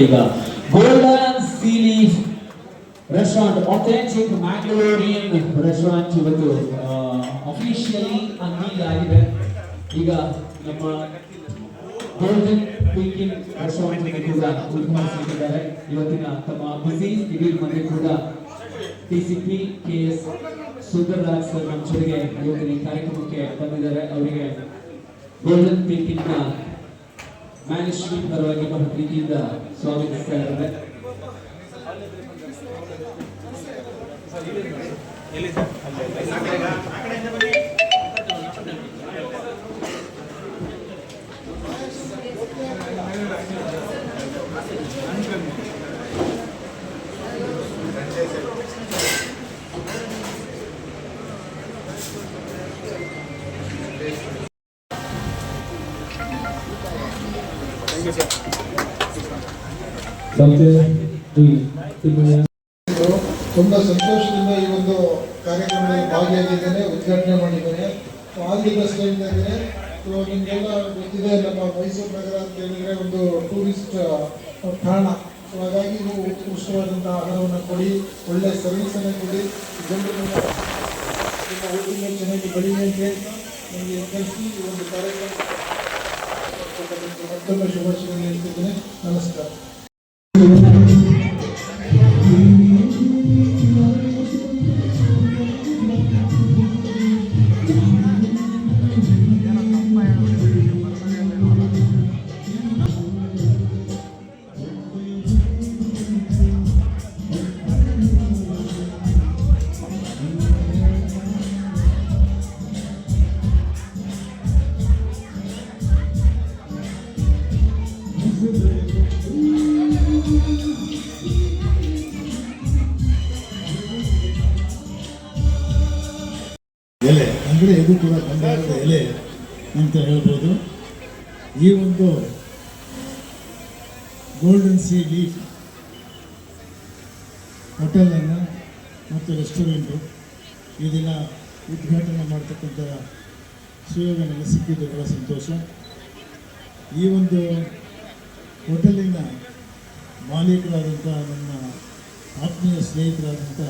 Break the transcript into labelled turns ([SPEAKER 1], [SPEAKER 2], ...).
[SPEAKER 1] ಈಗ ಗೋಲ್ಡನ್ ಸೀಲಿ restaurant authentic Mangalorean restaurant ಇವತ್ತು ಅಫಿಷಿಯಲಿ ಅನ್ವೀಲ್ ಆಗಿದೆ. ಈಗ ನಮ್ಮ ಗೋಲ್ಡನ್ ಪೀಕಿಂಗ್ ರೆಸ್ಟೋರೆಂಟ್ ಕೂಡ ಉದ್ಘಾಟಿಸಿದ್ದಾರೆ. ಇವತ್ತಿನ ತಮ್ಮ ಬಿಸಿ ಇಡೀ ಮನೆ ಕೂಡ TCP K S Sundararaj sir ನಮ್ಮ ಜೊತೆಗೆ ಇವತ್ತಿನ ಕಾರ್ಯಕ್ರಮಕ್ಕೆ ಬಂದಿದ್ದಾರೆ. ಅವರಿಗೆ ಗೋಲ್ಡನ್ ಪೀಕಿಂಗ್ನ ಮ್ಯಾನೇಜ್ಮೆಂಟ್ ಪರವಾಗಿ ಬಹಳ ಪ್ರೀತಿಯಿಂದ ಸ್ವಾಗತಿಸ್ತಾ ಇದ್ದಾರೆ
[SPEAKER 2] ತುಂಬ ಸಂತೋಷದಿಂದ ಈ ಒಂದು ಕಾರ್ಯಕ್ರಮದಲ್ಲಿ ಭಾಗಿಯಾಗಿದ್ದೇನೆ, ಉದ್ಘಾಟನೆ ಮಾಡಿದ್ದೇನೆ. ಆಲ್ ದಿ ಬೆಸ್ಟ್ ಹೇಳ್ತಾ ಇದ್ದೇನೆ ಸೊ, ನಿಮಗೆಲ್ಲ ಗೊತ್ತಿದೆ, ನಮ್ಮ ಮೈಸೂರು ನಗರ ಅಂತ ಹೇಳಿದ್ರೆ ಒಂದು ಟೂರಿಸ್ಟ್ ತಾಣ. ಸೊ, ಹಾಗಾಗಿ ನೀವು ಉತ್ಕೃಷ್ಟವಾದಂಥ ಆಹಾರವನ್ನು ಕೊಡಿ, ಒಳ್ಳೆ ಸರ್ವಿಸನ್ನು ಕೊಡಿ. ಜನರು ನಿಮ್ಮ ಚೆನ್ನಾಗಿ ಬೆಳೀಲಿ ಅಂತ ನಿಮಗೆ ಕಳಿಸಿ ಈ ಒಂದು ಕಾರ್ಯಕ್ರಮ ಮತ್ತೊಮ್ಮೆ ಶುಭಾಶಯಗಳನ್ನು ಹೇಳ್ತಿದ್ದೇನೆ ನಮಸ್ಕಾರ
[SPEAKER 3] ಎಲೆ ಅಂದರೆ ಇದು ಕೂಡ ಬಂಗಾರದ ಎಲೆ ಅಂತ ಹೇಳ್ಬೋದು. ಈ ಒಂದು ಗೋಲ್ಡನ್ ಸೀ ಲೀಫ್ ಹೋಟೆಲನ್ನು ಮತ್ತು ರೆಸ್ಟೋರೆಂಟು ಈ ದಿನ ಉದ್ಘಾಟನೆ ಮಾಡ್ತಕ್ಕಂಥ ಸುಯೋಗ ನನಗೆ ಸಿಕ್ಕಿದ್ದು ಬಹಳ ಸಂತೋಷ. ಈ ಒಂದು ಹೋಟೆಲಿನ ಮಾಲೀಕರಾದಂಥ ನನ್ನ ಆತ್ಮೀಯ ಸ್ನೇಹಿತರಾದಂಥ